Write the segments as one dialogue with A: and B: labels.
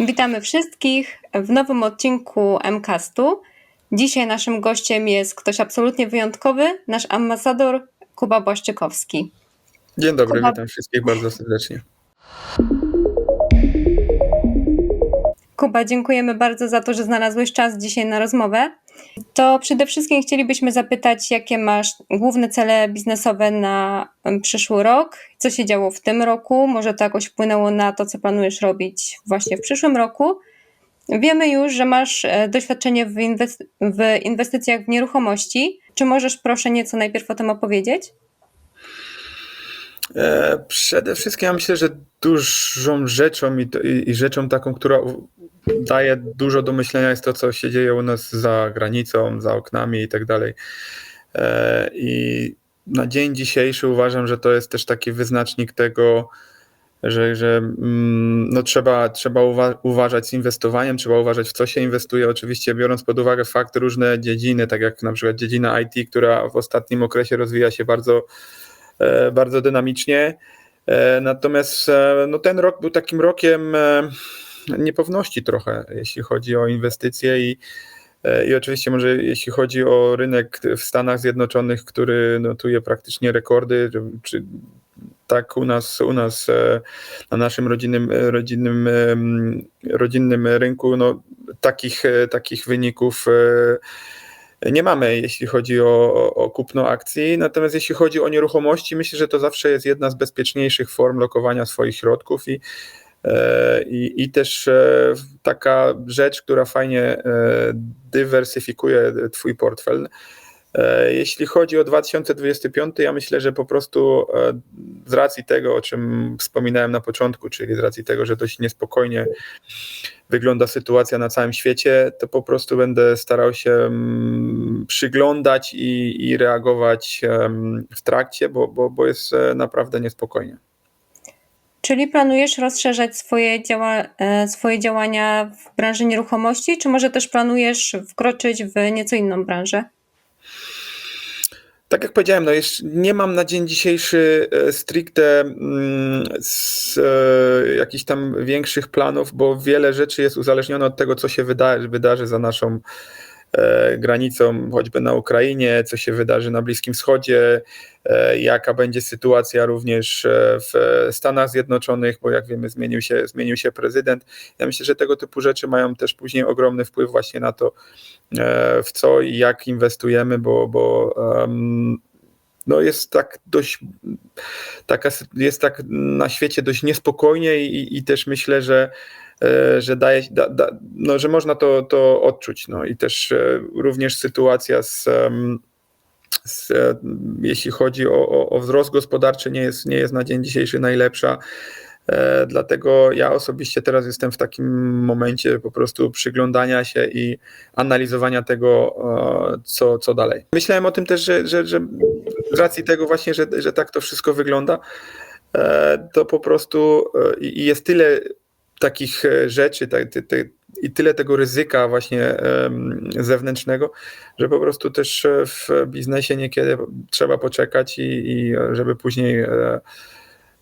A: Witamy wszystkich w nowym odcinku MCastu. Dzisiaj naszym gościem jest ktoś absolutnie wyjątkowy, nasz ambasador Kuba Błaszczykowski.
B: Dzień dobry,
A: Kuba-
B: witam wszystkich bardzo serdecznie.
A: Kuba, dziękujemy bardzo za to, że znalazłeś czas dzisiaj na rozmowę. To przede wszystkim chcielibyśmy zapytać, jakie masz główne cele biznesowe na przyszły rok? Co się działo w tym roku? Może to jakoś wpłynęło na to, co planujesz robić właśnie w przyszłym roku? Wiemy już, że masz e, doświadczenie w, inwest- w inwestycjach w nieruchomości. Czy możesz proszę nieco najpierw o tym opowiedzieć?
B: E, przede wszystkim ja myślę, że dużą rzeczą i, to- i, i rzeczą taką, która daje dużo do myślenia jest to, co się dzieje u nas za granicą, za oknami i tak dalej. E, I na dzień dzisiejszy uważam, że to jest też taki wyznacznik tego, że, że mm, no trzeba, trzeba uwa- uważać z inwestowaniem, trzeba uważać w co się inwestuje, oczywiście biorąc pod uwagę fakt różne dziedziny, tak jak na przykład dziedzina IT, która w ostatnim okresie rozwija się bardzo, e, bardzo dynamicznie. E, Natomiast no, ten rok był takim rokiem niepewności trochę, jeśli chodzi o inwestycje i, e, i oczywiście może jeśli chodzi o rynek w Stanach Zjednoczonych, który notuje praktycznie rekordy, czy- tak u nas, u nas e, na naszym rodzinnym, e, rodzinnym, rodzinnym rynku no, takich, takich wyników nie mamy, jeśli chodzi o, o- kupno akcji. Natomiast jeśli chodzi o nieruchomości, myślę, że to zawsze jest jedna z bezpieczniejszych form lokowania swoich środków i, i, i też e, taka rzecz, która fajnie e, dywersyfikuje Twój portfel. E, Jeśli chodzi o 2025, ja myślę, że po prostu e, z racji tego, o czym wspominałem na początku, czyli z racji tego, że dość niespokojnie wygląda sytuacja na całym świecie, to po prostu będę starał się mm, przyglądać i, i reagować w trakcie, bo, bo, bo jest e, naprawdę niespokojnie.
A: Czyli planujesz rozszerzać swoje, działa, e, swoje działania w branży nieruchomości, czy może też planujesz wkroczyć w nieco inną branżę?
B: Tak jak powiedziałem, no jeszcze nie mam na dzień dzisiejszy e, stricte mm, z, e, jakichś tam większych planów, bo wiele rzeczy jest uzależnione od tego, co się wydarzy, za naszą granicą, choćby na Ukrainie, co się wydarzy na Bliskim Wschodzie, e, jaka będzie sytuacja również e, w Stanach Zjednoczonych, bo jak wiemy, zmienił się, zmienił się prezydent. Ja myślę, że tego typu rzeczy mają też później ogromny wpływ właśnie na to, e, w co i jak inwestujemy, bo, bo em, no jest tak dość taka, jest tak na świecie dość niespokojnie i, i też myślę, że, e, że daje, da, da, no, że można to, to odczuć. No i też e, również sytuacja z, z e, jeśli chodzi o, o, o wzrost gospodarczy nie jest, nie jest na dzień dzisiejszy najlepsza. E, Dlatego ja osobiście teraz jestem w takim momencie po prostu przyglądania się i analizowania tego, e, co, co dalej. Myślałem o tym też, że, że, że z racji tego właśnie, że, że tak to wszystko wygląda, e, to po prostu e, jest tyle takich e, rzeczy tak, ty, ty, i tyle tego ryzyka właśnie zewnętrznego, że po prostu też e, w biznesie niekiedy trzeba poczekać i, i e, żeby później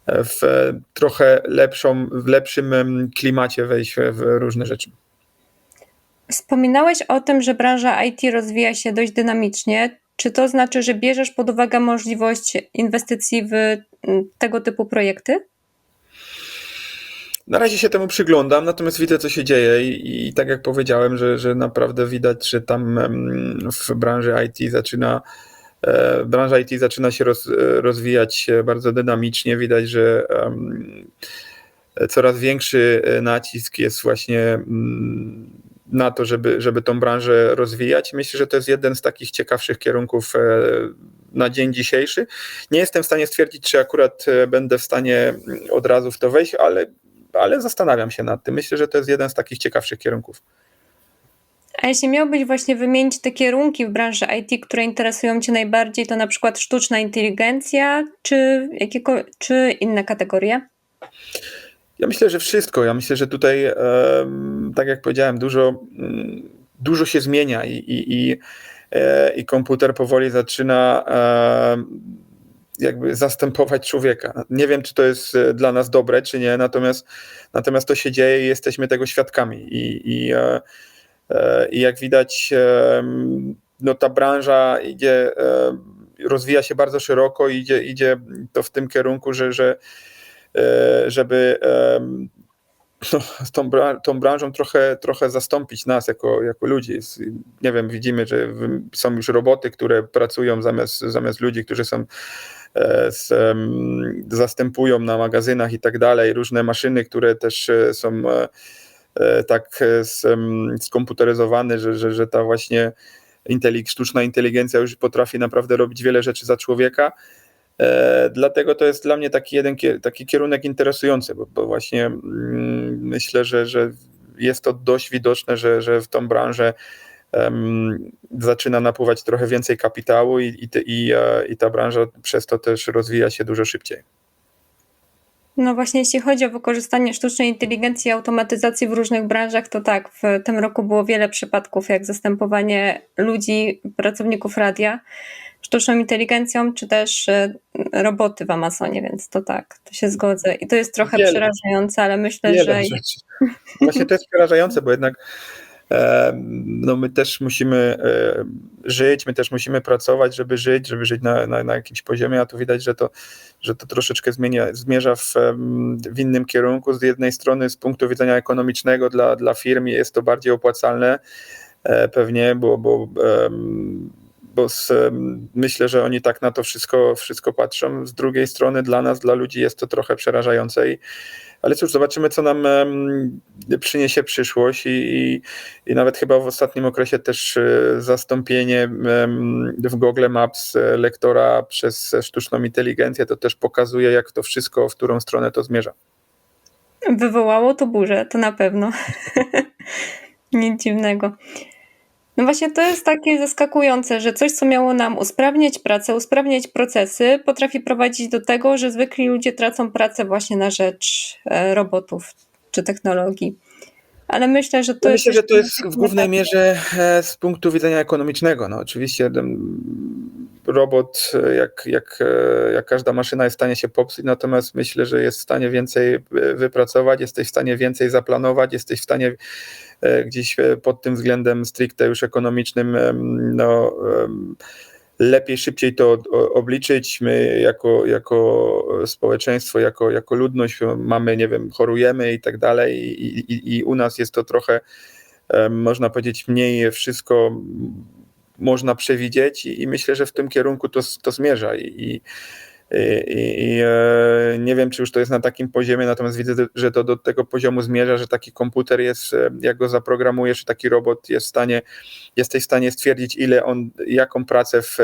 B: w trochę lepszą, w lepszym klimacie wejść w różne rzeczy.
A: Wspominałeś o tym, że branża IT rozwija się dość dynamicznie. Czy to znaczy, że bierzesz pod uwagę możliwość inwestycji w tego typu projekty?
B: Na razie się temu przyglądam, natomiast widzę, co się dzieje i, i tak jak powiedziałem, że, że naprawdę widać, że tam w branży IT zaczyna e, branża IT zaczyna się roz, rozwijać bardzo dynamicznie. Widać, że coraz większy e, nacisk jest właśnie mm, na to, żeby, żeby tą branżę rozwijać. Myślę, że to jest jeden z takich ciekawszych kierunków e, na dzień dzisiejszy. Nie jestem w stanie stwierdzić, czy akurat będę w stanie mm, od razu w to wejść, ale, ale zastanawiam się nad tym. Myślę, że to jest jeden z takich ciekawszych kierunków.
A: A jeśli miałbyś właśnie wymienić te kierunki w branży IT, które interesują Cię najbardziej, to na przykład sztuczna inteligencja, czy, jakiego, czy inne kategorie?
B: Ja myślę, że wszystko. Ja myślę, że tutaj, tak jak powiedziałem, dużo, mm, dużo się zmienia i, i, i, e, i komputer powoli zaczyna jakby zastępować człowieka. Nie wiem, czy to jest e, dla nas dobre, czy nie, natomiast, natomiast to się dzieje i jesteśmy tego świadkami. I, i, e, e, i jak widać, no ta branża idzie, rozwija się bardzo szeroko, idzie, idzie to w tym kierunku, że, że żeby no, tą, tą branżą trochę, trochę zastąpić nas jako, jako ludzi. Nie wiem, widzimy, że są już roboty, które pracują zamiast, zamiast ludzi, którzy są z, zastępują na magazynach i tak dalej, różne maszyny, które też e, są e, tak skomputeryzowane, że, że, że ta właśnie sztuczna inteligencja już potrafi naprawdę robić wiele rzeczy za człowieka. E, dlatego to jest dla mnie taki jeden taki kierunek interesujący, bo, bo właśnie mm, myślę, że, że jest to dość widoczne, że, że w tą branżę um, zaczyna napływać trochę więcej kapitału i, i, i, e, i ta branża przez to też rozwija się dużo szybciej.
A: No właśnie, jeśli chodzi o wykorzystanie sztucznej inteligencji i automatyzacji w różnych branżach, to tak, w tym roku było wiele przypadków, jak zastępowanie ludzi, pracowników radia sztuczną inteligencją, czy też e, roboty w Amazonie, więc to tak, to się zgodzę. I to jest trochę Wiele. przerażające, ale myślę, Wiele że. Rzeczy.
B: Właśnie to jest przerażające, bo jednak no my też musimy e, żyć, my też musimy pracować, żeby żyć, żeby żyć na, na, na jakimś poziomie, a tu widać, że to, że to troszeczkę zmienia, zmierza w, w innym kierunku. Z jednej strony z punktu widzenia ekonomicznego dla, dla firm jest to bardziej opłacalne e, pewnie, bo, bo bo z, myślę, że oni tak na to wszystko, wszystko patrzą. Z drugiej strony dla nas, dla ludzi jest to trochę przerażające. I, ale cóż, zobaczymy, co nam przyniesie przyszłość i, i, i, nawet chyba w ostatnim okresie też e, zastąpienie w Google Maps e, lektora przez sztuczną inteligencję to też pokazuje, jak to wszystko, w którą stronę to zmierza.
A: Wywołało to burzę, to na pewno. Nic dziwnego. No właśnie to jest takie zaskakujące, że coś, co miało nam usprawniać pracę, usprawniać procesy, potrafi prowadzić do tego, że zwykli ludzie tracą pracę właśnie na rzecz e, robotów czy technologii. Ale myślę, że to
B: ja
A: jest.
B: Myślę, że to jest w głównej mierze e, z punktu widzenia ekonomicznego. No, oczywiście robot, e, jak, jak, jak każda maszyna, jest w stanie się popsuć, natomiast myślę, że jest w stanie więcej wypracować, jesteś w stanie więcej zaplanować, jesteś w stanie E, gdzieś e, pod tym względem stricte już ekonomicznym no, lepiej, szybciej to obliczyć. My jako, jako społeczeństwo, jako, jako ludność mamy, nie wiem, chorujemy i tak dalej i u nas jest to trochę, można powiedzieć, mniej wszystko można przewidzieć i, myślę, że w tym kierunku to, to zmierza i i, i e, nie wiem, czy już to jest na takim poziomie, natomiast widzę, że to do tego poziomu zmierza, że taki komputer jest, e, jak go zaprogramujesz, taki robot jest w stanie, jesteś w stanie stwierdzić, ile on, jaką pracę w,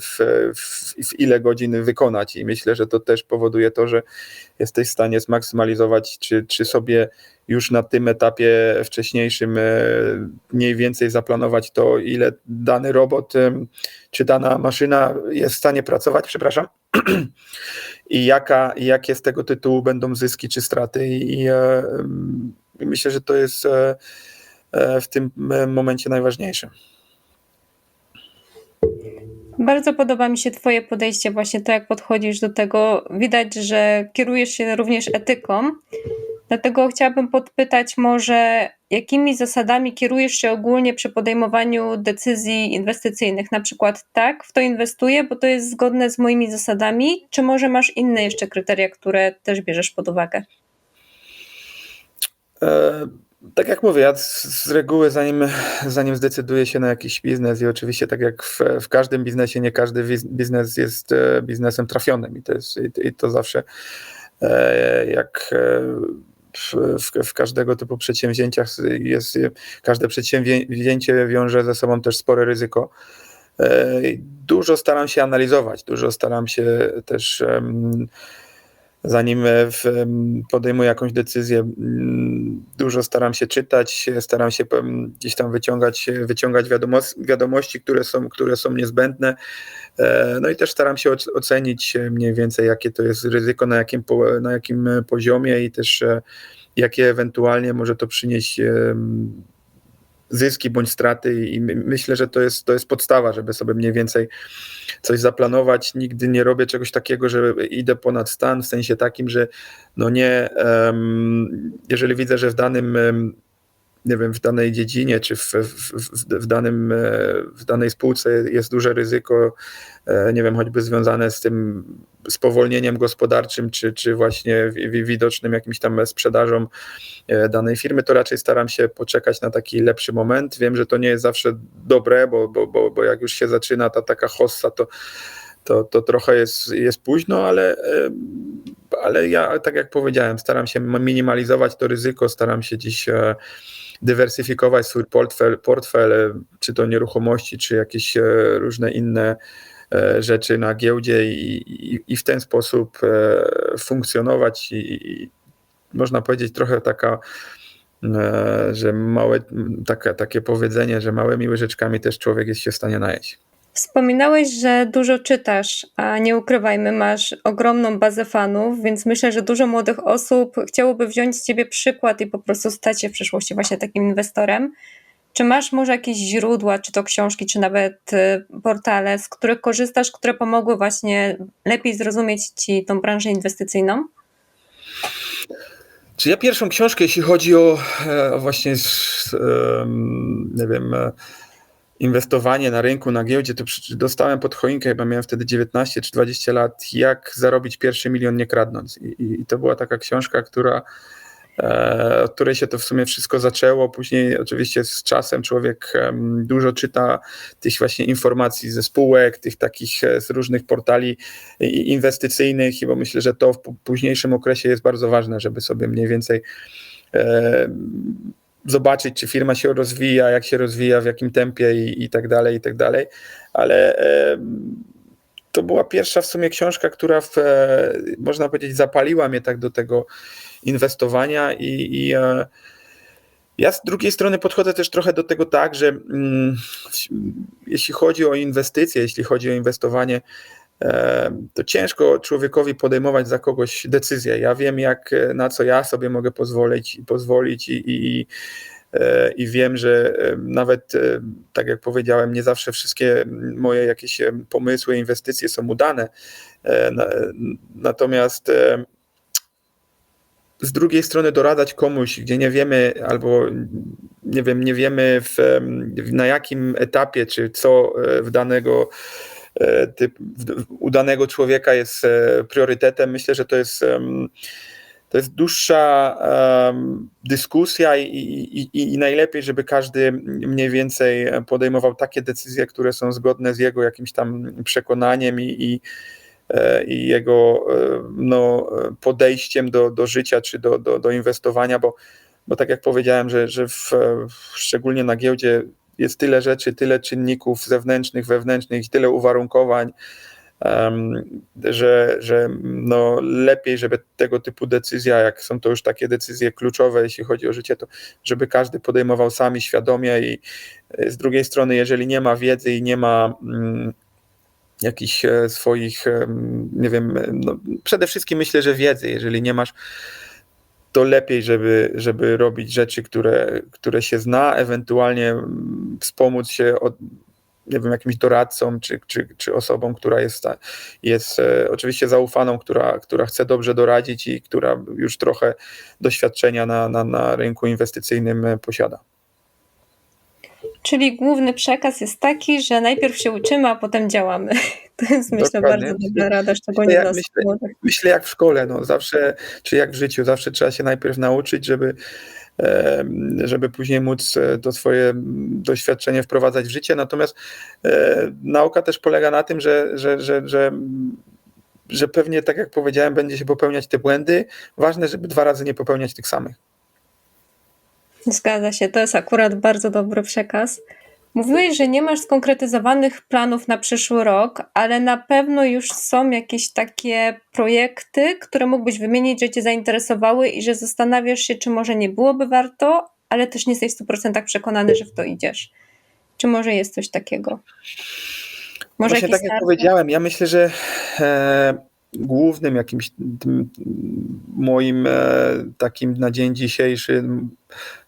B: w, w, w ile godzin wykonać. I myślę, że to też powoduje to, że jesteś w stanie zmaksymalizować, czy, czy sobie już na tym etapie wcześniejszym e, mniej więcej zaplanować to, ile dany robot czy dana maszyna jest w stanie pracować, przepraszam, i jaka, jakie z tego tytułu będą zyski czy straty. I, i e, myślę, że to jest e, w tym momencie najważniejsze.
A: Bardzo podoba mi się Twoje podejście, właśnie to, jak podchodzisz do tego. Widać, że kierujesz się również etyką. Dlatego chciałabym podpytać może, jakimi zasadami kierujesz się ogólnie przy podejmowaniu decyzji inwestycyjnych? Na przykład tak, w to inwestuję, bo to jest zgodne z moimi zasadami, czy może masz inne jeszcze kryteria, które też bierzesz pod uwagę?
B: E, tak jak mówię, ja z, z, reguły zanim, zanim zdecyduję się na jakiś biznes i oczywiście tak jak w, w każdym biznesie, nie każdy biznes jest e, biznesem trafionym i to, jest, i, i to zawsze e, jak e, w, w, każdego typu przedsięwzięciach jest, każde przedsięwzięcie wiąże ze sobą też spore ryzyko. Dużo staram się analizować, dużo staram się też zanim podejmuję jakąś decyzję, dużo staram się czytać, staram się gdzieś tam wyciągać, wyciągać wiadomości, które są, które są niezbędne. E, no i też staram się ocenić mniej więcej, jakie to jest ryzyko, na jakim, na jakim poziomie i też e, jakie ewentualnie może to przynieść zyski bądź straty i my, myślę, że to jest, to jest podstawa, żeby sobie mniej więcej coś zaplanować. Nigdy nie robię czegoś takiego, że idę ponad stan w sensie takim, że no nie, um, jeżeli widzę, że w danym um, nie wiem, w danej dziedzinie czy w, w, w, danym, w danej spółce jest duże ryzyko, nie wiem, choćby związane z tym spowolnieniem gospodarczym, czy, czy właśnie widocznym jakimś tam sprzedażą danej firmy, to raczej staram się poczekać na taki lepszy moment. Wiem, że to nie jest zawsze dobre, bo, bo, bo, bo jak już się zaczyna ta taka hossa, to, to, to trochę jest, jest późno, ale, ale ja, tak jak powiedziałem, staram się minimalizować to ryzyko, staram się dziś dywersyfikować swój portfel, portfel, czy to nieruchomości, czy jakieś e, różne inne e, rzeczy na giełdzie i, i, i w ten sposób e, funkcjonować i, i można powiedzieć trochę taka że małe, takie, takie powiedzenie, że małymi łyżeczkami też człowiek jest się w stanie najeść.
A: Wspominałeś, że dużo czytasz, a nie ukrywajmy, masz ogromną bazę fanów, więc myślę, że dużo młodych osób chciałoby wziąć z ciebie przykład i po prostu stać się w przyszłości właśnie takim inwestorem. Czy masz może jakieś źródła, czy to książki, czy nawet y, portale, z których korzystasz, które pomogły właśnie lepiej zrozumieć ci tą branżę inwestycyjną?
B: Czy ja pierwszą książkę, jeśli chodzi o, e, właśnie, nie wiem, e, inwestowanie na rynku, na giełdzie, to dostałem pod choinkę, chyba miałem wtedy 19 czy 20 lat, jak zarobić pierwszy milion nie kradnąc. I, i to była taka książka, która, e, od której się to w sumie wszystko zaczęło. Później oczywiście z czasem człowiek dużo czyta tych właśnie informacji ze spółek, tych takich e, z różnych portali inwestycyjnych, bo myślę, że to w późniejszym okresie jest bardzo ważne, żeby sobie mniej więcej e, zobaczyć, czy firma się rozwija, jak się rozwija, w jakim tempie i, i tak dalej, i tak dalej. Ale e, to była pierwsza w sumie książka, która w, e, można powiedzieć zapaliła mnie tak do tego inwestowania i, i e, ja z drugiej strony podchodzę też trochę do tego tak, że mm, jeśli chodzi o inwestycje, jeśli chodzi o inwestowanie, to ciężko człowiekowi podejmować za kogoś decyzję. Ja wiem, jak, na co ja sobie mogę pozwolić, pozwolić i, i, i wiem, że nawet, tak jak powiedziałem, nie zawsze wszystkie moje jakieś pomysły, inwestycje są udane. E, natomiast z drugiej strony doradzać komuś, gdzie nie wiemy albo nie wiem, nie wiemy w, na jakim etapie, czy co e, w danego E, typ, udanego człowieka jest e, priorytetem. Myślę, że to jest, to jest dłuższa dyskusja i, i, i najlepiej, żeby każdy mniej więcej podejmował takie decyzje, które są zgodne z jego jakimś tam przekonaniem i, i e, jego no, podejściem do, do życia czy do, do, do inwestowania, bo, bo tak jak powiedziałem, że, że w, szczególnie na giełdzie jest tyle rzeczy, tyle czynników zewnętrznych, wewnętrznych tyle uwarunkowań, że, że no lepiej, żeby tego typu decyzja, jak są to już takie decyzje kluczowe, jeśli chodzi o życie, to żeby każdy podejmował sami świadomie i e, z drugiej strony, jeżeli nie ma wiedzy i nie ma mm, jakichś e, swoich, nie wiem, no przede wszystkim myślę, że wiedzy, jeżeli nie masz to lepiej, żeby, żeby robić rzeczy, które, które się zna, ewentualnie mm, wspomóc się od, nie wiem, jakimś doradcą czy, czy, czy osobą, która jest, jest e, oczywiście zaufaną, która, która chce dobrze doradzić i która już trochę doświadczenia na, na, na rynku inwestycyjnym e, posiada.
A: Czyli główny przekaz jest taki, że najpierw się uczymy, a potem działamy. To jest myślę Dokładnie. bardzo dobra rada, szczególnie myślę,
B: dla myślę, myślę jak w szkole, no zawsze, czy jak w życiu, zawsze trzeba się najpierw nauczyć, żeby, żeby później móc e, to swoje doświadczenie wprowadzać w życie. Natomiast e, nauka też polega na tym, że, że, że, że że pewnie, tak jak powiedziałem, będzie się popełniać te błędy. Ważne, żeby dwa razy nie popełniać tych samych.
A: Zgadza się, to jest akurat bardzo dobry przekaz. Mówiłeś, że nie masz skonkretyzowanych planów na przyszły rok, ale na pewno już są jakieś takie projekty, które mógłbyś wymienić, że Cię zainteresowały i że zastanawiasz się, czy może nie byłoby warto, ale też nie jesteś w 100% przekonany, że w to idziesz. Czy może jest coś takiego?
B: Może Właśnie tak jak powiedziałem, ja myślę, że e, głównym jakimś moim e, takim na dzień dzisiejszy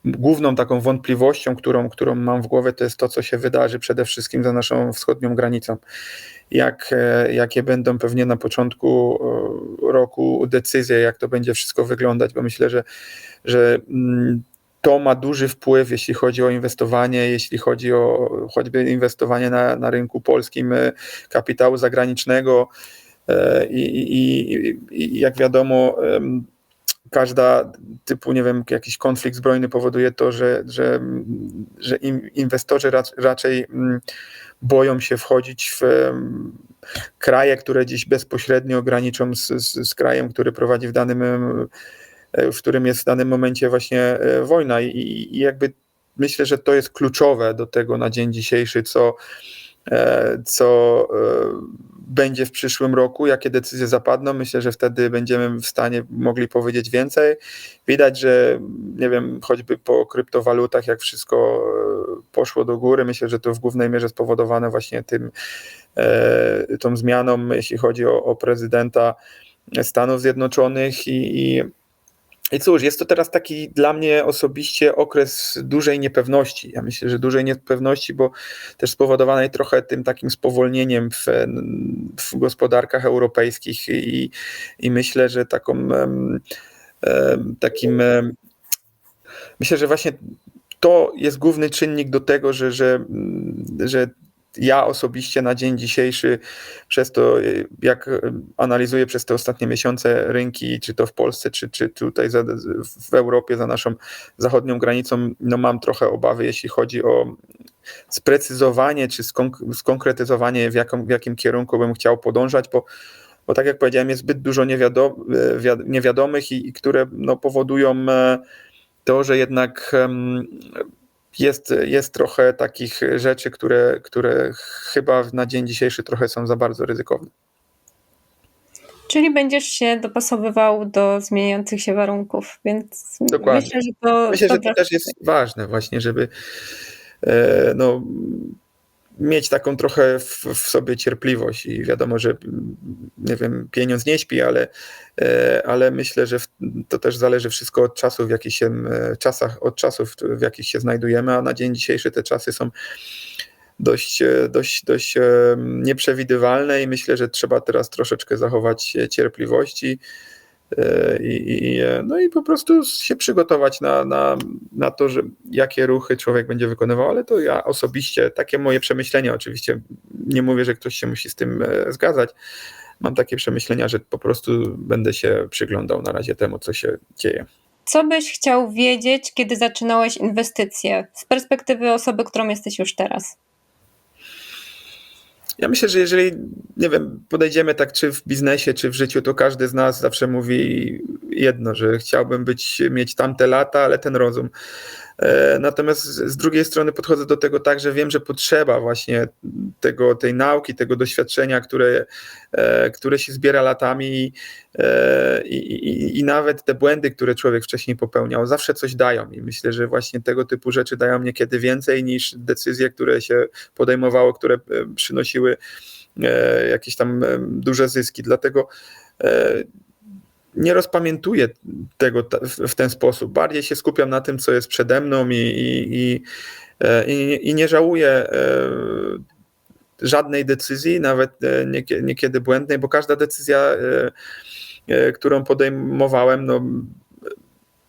B: główną taką wątpliwością, którą, którą mam w głowie, to jest to, co się wydarzy przede wszystkim za naszą wschodnią granicą. Jak, e, jakie będą pewnie na początku e, roku decyzje, jak to będzie wszystko wyglądać, bo myślę, że, że mm, to ma duży wpływ, jeśli chodzi o inwestowanie, jeśli chodzi o choćby inwestowanie na, na rynku polskim kapitału zagranicznego. I, i, i jak wiadomo, każda typu, nie wiem, jakiś konflikt zbrojny powoduje to, że, że, że inwestorzy raczej mm, boją się wchodzić w kraje, które dziś bezpośrednio graniczą z, z, z krajem, który prowadzi w danym, w którym jest w danym momencie właśnie e, wojna. I, i jakby myślę, że to jest kluczowe do tego na dzień dzisiejszy, co, e, co e, będzie w przyszłym roku, jakie decyzje zapadną. Myślę, że wtedy będziemy w stanie mogli powiedzieć więcej. Widać, że nie wiem, choćby po kryptowalutach, jak wszystko e, poszło do góry, myślę, że to w głównej mierze spowodowane właśnie tym, e, tą zmianą, jeśli chodzi o, o prezydenta Stanów Zjednoczonych i, i i cóż, jest to teraz taki dla mnie osobiście okres dużej niepewności. Ja myślę, że dużej niepewności, bo też spowodowanej trochę tym takim spowolnieniem w, w gospodarkach europejskich i, i myślę, że taką takim myślę, że właśnie to jest główny czynnik do tego, że, że, że ja osobiście na dzień dzisiejszy, przez to, jak analizuję przez te ostatnie miesiące rynki, czy to w Polsce, czy, czy tutaj za, w Europie, za naszą zachodnią granicą, no mam trochę obawy, jeśli chodzi o sprecyzowanie, czy skonk- skonkretyzowanie, w, jaką, w jakim kierunku bym chciał podążać, bo, bo tak jak powiedziałem, jest zbyt dużo niewiadom, niewiadomych, i, i które no, powodują e, to, że jednak jest, jest trochę takich rzeczy, które, które chyba na dzień dzisiejszy trochę są za bardzo ryzykowne.
A: Czyli będziesz się dopasowywał do zmieniających się warunków, więc
B: Dokładnie.
A: myślę, że to,
B: myślę, że to też jest ważne właśnie, żeby e, no, mieć taką trochę w, w, sobie cierpliwość i wiadomo, że nie wiem, pieniądz nie śpi, ale, e, ale myślę, że to też zależy wszystko od czasów, w jakich się, e, czasach, od czasów, w jakich się znajdujemy, a na dzień dzisiejszy te czasy są dość, e, dość, dość nieprzewidywalne i myślę, że trzeba teraz troszeczkę zachować cierpliwości E, I, i, no i po prostu się przygotować na, na, na to, że jakie ruchy człowiek będzie wykonywał, ale to ja osobiście, takie moje przemyślenia, oczywiście nie mówię, że ktoś się musi z tym e, zgadzać. Mam takie przemyślenia, że po prostu będę się przyglądał na razie temu, co się dzieje.
A: Co byś chciał wiedzieć, kiedy zaczynałeś inwestycje z perspektywy osoby, którą jesteś już teraz?
B: Ja myślę, że jeżeli, nie wiem, podejdziemy tak czy w biznesie, czy w życiu, to każdy z nas zawsze mówi jedno, że chciałbym być, mieć tamte lata, ale ten rozum. E, natomiast z drugiej strony podchodzę do tego tak, że wiem, że potrzeba właśnie tego, tej nauki, tego doświadczenia, które, e, które się zbiera latami e, i, i, i, nawet te błędy, które człowiek wcześniej popełniał, zawsze coś dają. I myślę, że właśnie tego typu rzeczy dają niekiedy więcej niż decyzje, które się podejmowało, które przynosiły jakieś tam duże zyski. Dlatego nie rozpamiętuję tego w ten sposób. Bardziej się skupiam na tym, co jest przede mną i, i, i, i nie żałuję e, żadnej decyzji, nawet e, niekiedy błędnej, bo każda decyzja, e, którą podejmowałem, no,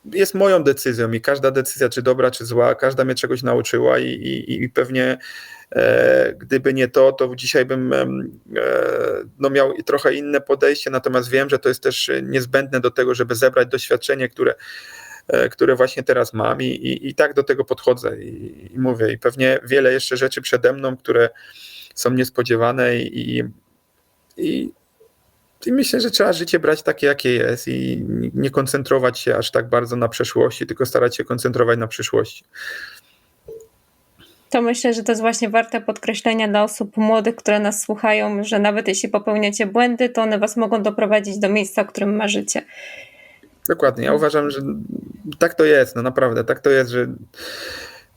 B: jest moją decyzją i każda decyzja, czy dobra, czy zła, każda mnie czegoś nauczyła i, i, i pewnie e, gdyby nie to, to dzisiaj bym e, no, miał trochę inne podejście, natomiast wiem, że to jest też niezbędne do tego, żeby zebrać doświadczenie, które, e, które właśnie teraz mam i, i, i tak do tego podchodzę i, i, mówię. I pewnie wiele jeszcze rzeczy przede mną, które są niespodziewane i, i myślę, że trzeba życie brać takie, jakie jest i nie koncentrować się aż tak bardzo na przeszłości, tylko starać się koncentrować na przyszłości.
A: To myślę, że to jest właśnie warte podkreślenia dla osób młodych, które nas słuchają, że nawet jeśli popełniacie błędy, to one was mogą doprowadzić do miejsca, o którym marzycie.
B: Dokładnie. Ja uważam, że tak to jest, no naprawdę, tak to jest, że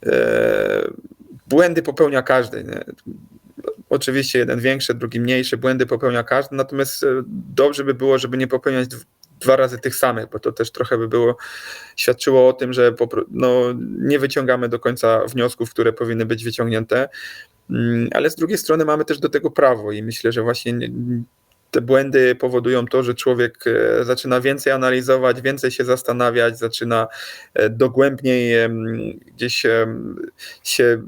B: e, błędy popełnia każdy. Nie? oczywiście jeden większy, drugi mniejszy, błędy popełnia każdy, natomiast e, dobrze by było, żeby nie popełniać dwa razy tych samych, bo to też trochę by było świadczyło o tym, że no, nie wyciągamy do końca wniosków, które powinny być wyciągnięte, mm, ale z drugiej strony mamy też do tego prawo i myślę, że właśnie te błędy powodują to, że człowiek e, zaczyna więcej analizować, więcej się zastanawiać, zaczyna e, dogłębniej gdzieś się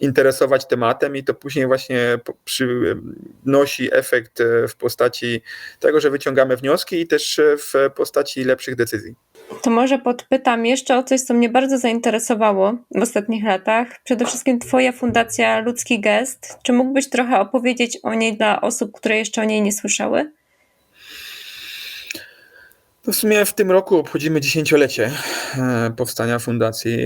B: interesować tematem i to później właśnie przynosi efekt e, w postaci tego, że wyciągamy wnioski i też w postaci lepszych decyzji.
A: To może podpytam jeszcze o coś, co mnie bardzo zainteresowało w ostatnich latach. Przede wszystkim Twoja fundacja Ludzki Gest. Czy mógłbyś trochę opowiedzieć o niej dla osób, które jeszcze o niej nie słyszały?
B: No w sumie w tym roku obchodzimy dziesięciolecie e, powstania fundacji.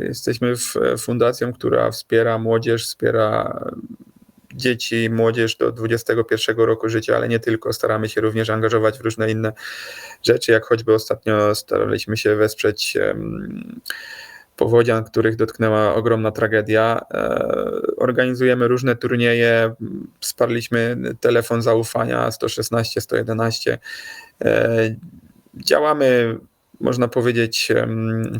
B: Jesteśmy fundacją, która wspiera młodzież, wspiera dzieci, młodzież do 21 roku życia, ale nie tylko. Staramy się również angażować w różne inne rzeczy, jak choćby ostatnio staraliśmy się wesprzeć powodzian, których dotknęła ogromna tragedia. E, organizujemy różne turnieje, wsparliśmy telefon zaufania 116, 111. Działamy można powiedzieć,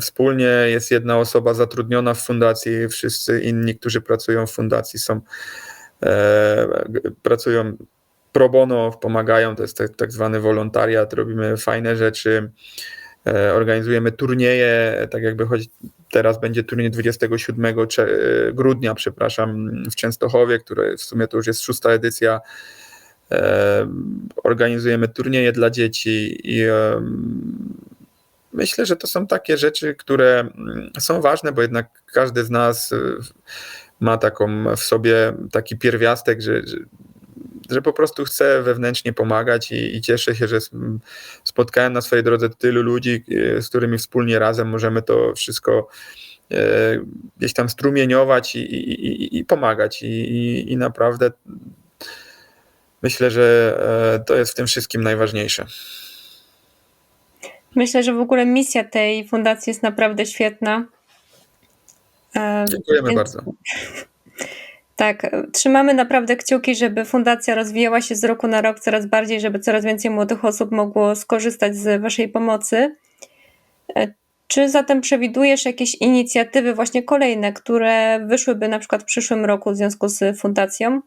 B: wspólnie. Jest jedna osoba zatrudniona w fundacji, wszyscy inni, którzy pracują w fundacji, są E, pracują pro bono, pomagają, to jest tak, tak zwany wolontariat, robimy fajne rzeczy, e, organizujemy turnieje, tak jakby choć teraz będzie turniej 27 e, grudnia, przepraszam, w Częstochowie, które w sumie to już jest szósta edycja. Organizujemy turnieje dla dzieci i myślę, że to są takie rzeczy, które mm, są ważne, bo jednak każdy z nas ma taką w sobie taki pierwiastek, że, że, po prostu chce wewnętrznie pomagać i, i cieszę się, że spotkałem na swojej drodze tylu ludzi, e, z którymi wspólnie razem możemy to wszystko e, gdzieś tam strumieniować i, i, i pomagać. I naprawdę myślę, że e, to jest w tym wszystkim najważniejsze.
A: Myślę, że w ogóle misja tej fundacji jest naprawdę świetna.
B: Dziękujemy Więc... bardzo.
A: Tak, trzymamy naprawdę kciuki, żeby fundacja rozwijała się z roku na rok coraz bardziej, żeby coraz więcej młodych osób mogło skorzystać z Waszej pomocy. E, czy zatem przewidujesz jakieś inicjatywy, właśnie kolejne, które wyszłyby na przykład w przyszłym roku w związku z fundacją?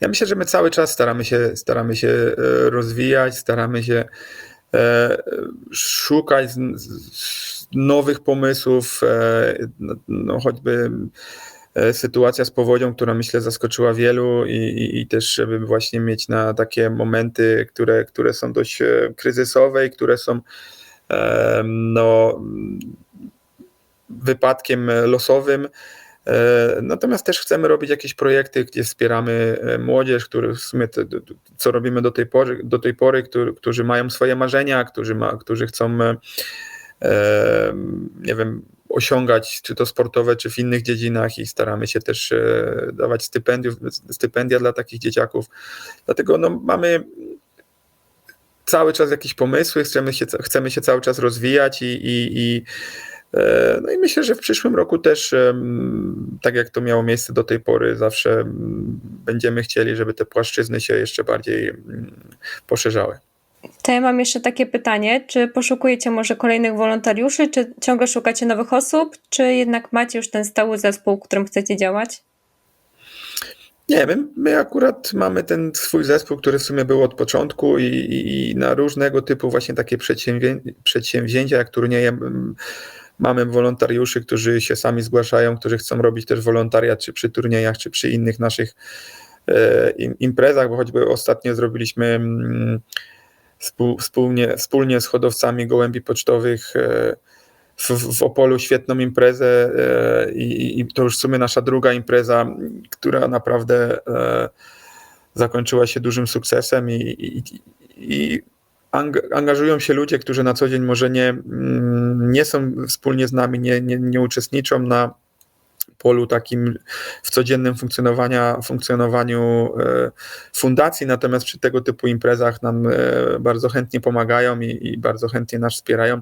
B: Ja myślę, że my cały czas staramy się, staramy się e, rozwijać, staramy się e, szukać nowych pomysłów, e, no, no, choćby sytuacja z powodzią, która myślę zaskoczyła wielu i, i, i, też żeby właśnie mieć na takie momenty, które, które są dość kryzysowe i które są no, wypadkiem losowym. Natomiast też chcemy robić jakieś projekty, gdzie wspieramy młodzież, który w sumie co robimy do tej pory, do tej pory którzy, którzy mają swoje marzenia, którzy, ma, którzy chcą nie wiem, osiągać, czy to sportowe, czy w innych dziedzinach i staramy się też e, dawać stypendia dla takich dzieciaków. Dlatego no, mamy cały czas jakieś pomysły, chcemy się, chcemy się cały czas rozwijać i, i, i e, no i myślę, że w przyszłym roku też, tak jak to miało miejsce do tej pory, zawsze będziemy chcieli, żeby te płaszczyzny się jeszcze bardziej poszerzały.
A: To ja mam jeszcze takie pytanie, czy poszukujecie może kolejnych wolontariuszy, czy ciągle szukacie nowych osób, czy jednak macie już ten stały zespół, którym chcecie działać?
B: Nie, my, my akurat mamy ten swój zespół, który w sumie był od początku i, i, i na różnego typu właśnie takie przedsięwzię przedsięwzięcia, jak turnieje mamy wolontariuszy, którzy się sami zgłaszają, którzy chcą robić też wolontariat, czy przy turniejach, czy przy innych naszych e, imprezach, bo choćby ostatnio zrobiliśmy mm, wspólnie, wspólnie z hodowcami gołębi pocztowych e, w, w Opolu świetną imprezę e, i, i to już w sumie nasza druga impreza, która naprawdę zakończyła się dużym sukcesem i, i, i angażują się ludzie, którzy na co dzień może nie, mm, nie są wspólnie z nami, nie, nie, nie uczestniczą na polu takim w codziennym funkcjonowania, funkcjonowaniu e, fundacji, natomiast przy tego typu imprezach nam e, bardzo chętnie pomagają i, i bardzo chętnie nas wspierają.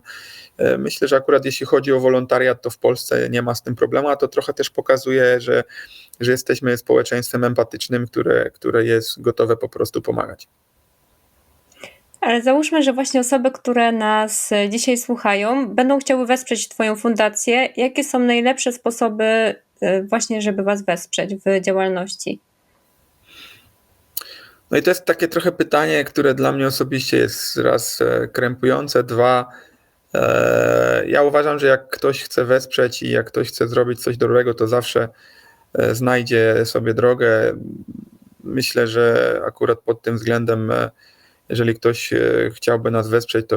B: E, Myślę, że akurat jeśli chodzi o wolontariat, to w Polsce nie ma z tym problemu, a to trochę też pokazuje, że, że jesteśmy społeczeństwem empatycznym, które, które jest gotowe po prostu pomagać.
A: Ale załóżmy, że właśnie osoby, które nas dzisiaj słuchają, będą chciały wesprzeć Twoją fundację. Jakie są najlepsze sposoby, e, właśnie, żeby Was wesprzeć w działalności?
B: No i to jest takie trochę pytanie, które dla mnie osobiście jest raz e, krępujące, dwa. e, Ja uważam, że jak ktoś chce wesprzeć i jak ktoś chce zrobić coś dobrego, to zawsze znajdzie sobie drogę. Myślę, że akurat pod tym względem, jeżeli ktoś e, chciałby nas wesprzeć, to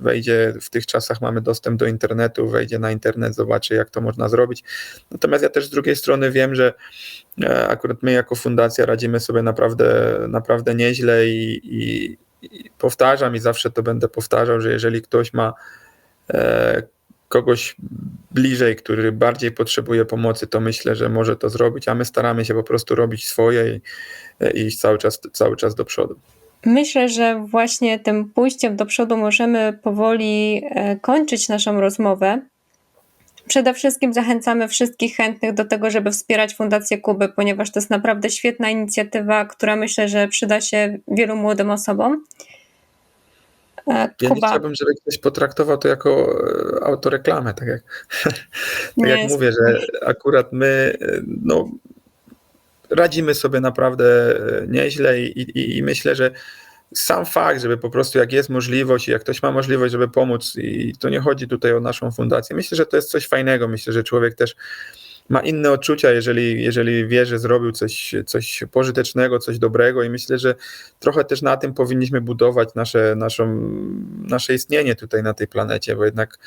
B: wejdzie, w tych czasach mamy dostęp do internetu, wejdzie na internet, zobaczy jak to można zrobić. Natomiast ja też z drugiej strony wiem, że e, akurat my jako fundacja radzimy sobie naprawdę, naprawdę nieźle i, i, i powtarzam i zawsze to będę powtarzał, że jeżeli ktoś ma e, kogoś bliżej, który bardziej potrzebuje pomocy, to myślę, że może to zrobić, a my staramy się po prostu robić swoje i, i iść cały czas, cały czas do przodu.
A: Myślę, że właśnie tym pójściem do przodu możemy powoli e, kończyć naszą rozmowę. Przede wszystkim zachęcamy wszystkich chętnych do tego, żeby wspierać Fundację Kuby, ponieważ to jest naprawdę świetna inicjatywa, która myślę, że przyda się wielu młodym osobom. E,
B: Ja nie chciałbym, żeby ktoś potraktował to jako e, autoreklamę, tak jak, tak jak mówię, że akurat my no, radzimy sobie naprawdę e, nieźle i, i, i myślę, że sam fakt, żeby po prostu jak jest możliwość i jak ktoś ma możliwość, żeby pomóc i to nie chodzi tutaj o naszą fundację, myślę, że to jest coś fajnego, myślę, że człowiek też ma inne odczucia, jeżeli, jeżeli wie, że zrobił coś, coś pożytecznego, coś dobrego i myślę, że trochę też na tym powinniśmy budować nasze, naszą, nasze istnienie tutaj na tej planecie, bo jednak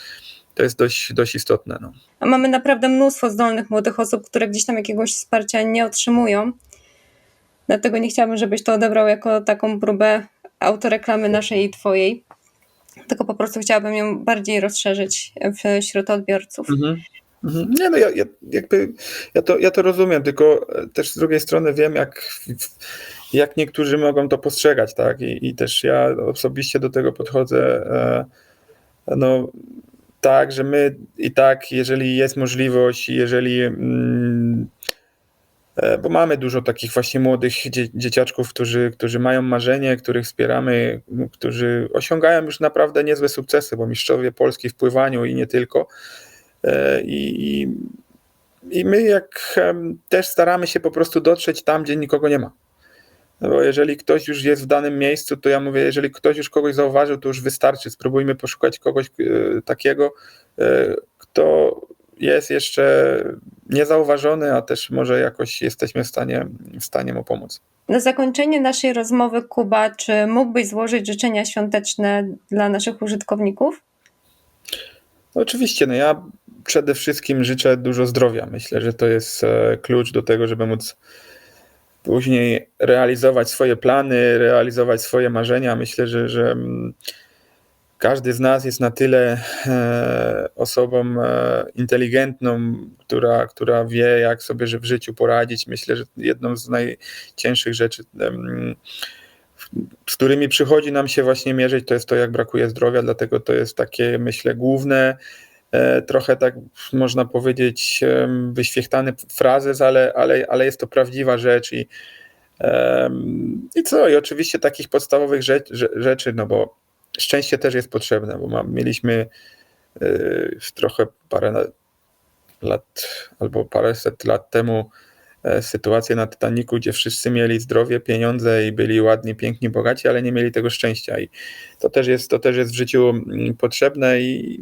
B: to jest dość, dość istotne. No.
A: A mamy naprawdę mnóstwo zdolnych młodych osób, które gdzieś tam jakiegoś wsparcia nie otrzymują. Dlatego nie chciałabym, żebyś to odebrał jako taką próbę autoreklamy naszej i twojej. Tylko po prostu chciałabym ją bardziej rozszerzyć wśród odbiorców.
B: Mhm. Mhm. Nie, no ja, ja, jakby, ja, to, ja to rozumiem, tylko też z drugiej strony wiem, jak, jak niektórzy mogą to postrzegać, tak? I, i też ja osobiście do tego podchodzę. E, no, tak, że my i tak, jeżeli jest możliwość, jeżeli. Mm, e, bo mamy dużo takich właśnie młodych dzie, dzieciaczków, którzy, którzy mają marzenie, których wspieramy, którzy osiągają już naprawdę niezłe sukcesy, bo mistrzowie Polski w pływaniu i nie tylko. E, I, i, I my jak też staramy się po prostu dotrzeć tam, gdzie nikogo nie ma. No bo jeżeli ktoś już jest w danym miejscu, to ja mówię, jeżeli ktoś już kogoś zauważył, to już wystarczy. Spróbujmy poszukać kogoś e, takiego, e, kto jest jeszcze niezauważony, a też może jakoś jesteśmy w stanie, w stanie mu pomóc.
A: Na zakończenie naszej rozmowy, Kuba, czy mógłbyś złożyć życzenia świąteczne dla naszych użytkowników?
B: No oczywiście, no ja przede wszystkim życzę dużo zdrowia. Myślę, że to jest e, klucz do tego, żeby móc później realizować swoje plany, realizować swoje marzenia. Myślę, że, że mm, każdy z nas jest na tyle e, osobą e, inteligentną, która, która wie, jak sobie w życiu poradzić. Myślę, że jedną z najcięższych rzeczy, z którymi przychodzi nam się właśnie mierzyć, to jest to, jak brakuje zdrowia, dlatego to jest takie, myślę, główne, trochę tak można powiedzieć, em, wyświechtany frazes, ale, ale, ale jest to prawdziwa rzecz i, i co, i oczywiście takich podstawowych rzecz, rze- rzeczy, no bo szczęście też jest potrzebne, bo mam, mieliśmy e, trochę parę lat albo paręset lat temu e, sytuację na Titaniku, gdzie wszyscy mieli zdrowie, pieniądze i byli ładni, piękni, bogaci, ale nie mieli tego szczęścia i to też jest, to też jest w życiu mm, potrzebne i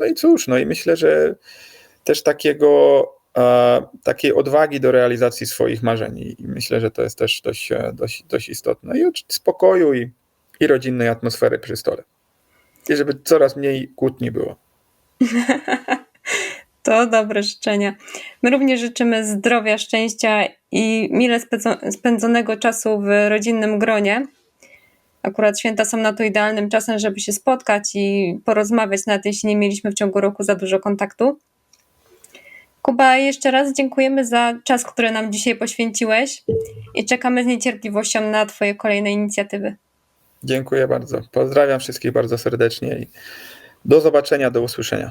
B: no i cóż, no i myślę, że też takiego takiej odwagi do realizacji swoich marzeń i myślę, że to jest też dość, e, dość, dość istotne i spokoju i, i rodzinnej atmosfery przy stole i żeby coraz mniej kłótni było.
A: To dobre życzenia. My również życzymy zdrowia, szczęścia i mile spędzonego czasu w rodzinnym gronie. Akurat święta są na to idealnym czasem, żeby się spotkać i porozmawiać, nawet jeśli nie mieliśmy w ciągu roku za dużo kontaktu. Kuba, jeszcze raz dziękujemy za czas, który nam dzisiaj poświęciłeś i czekamy z niecierpliwością na Twoje kolejne inicjatywy.
B: Dziękuję bardzo. Pozdrawiam wszystkich bardzo serdecznie i do zobaczenia, do usłyszenia.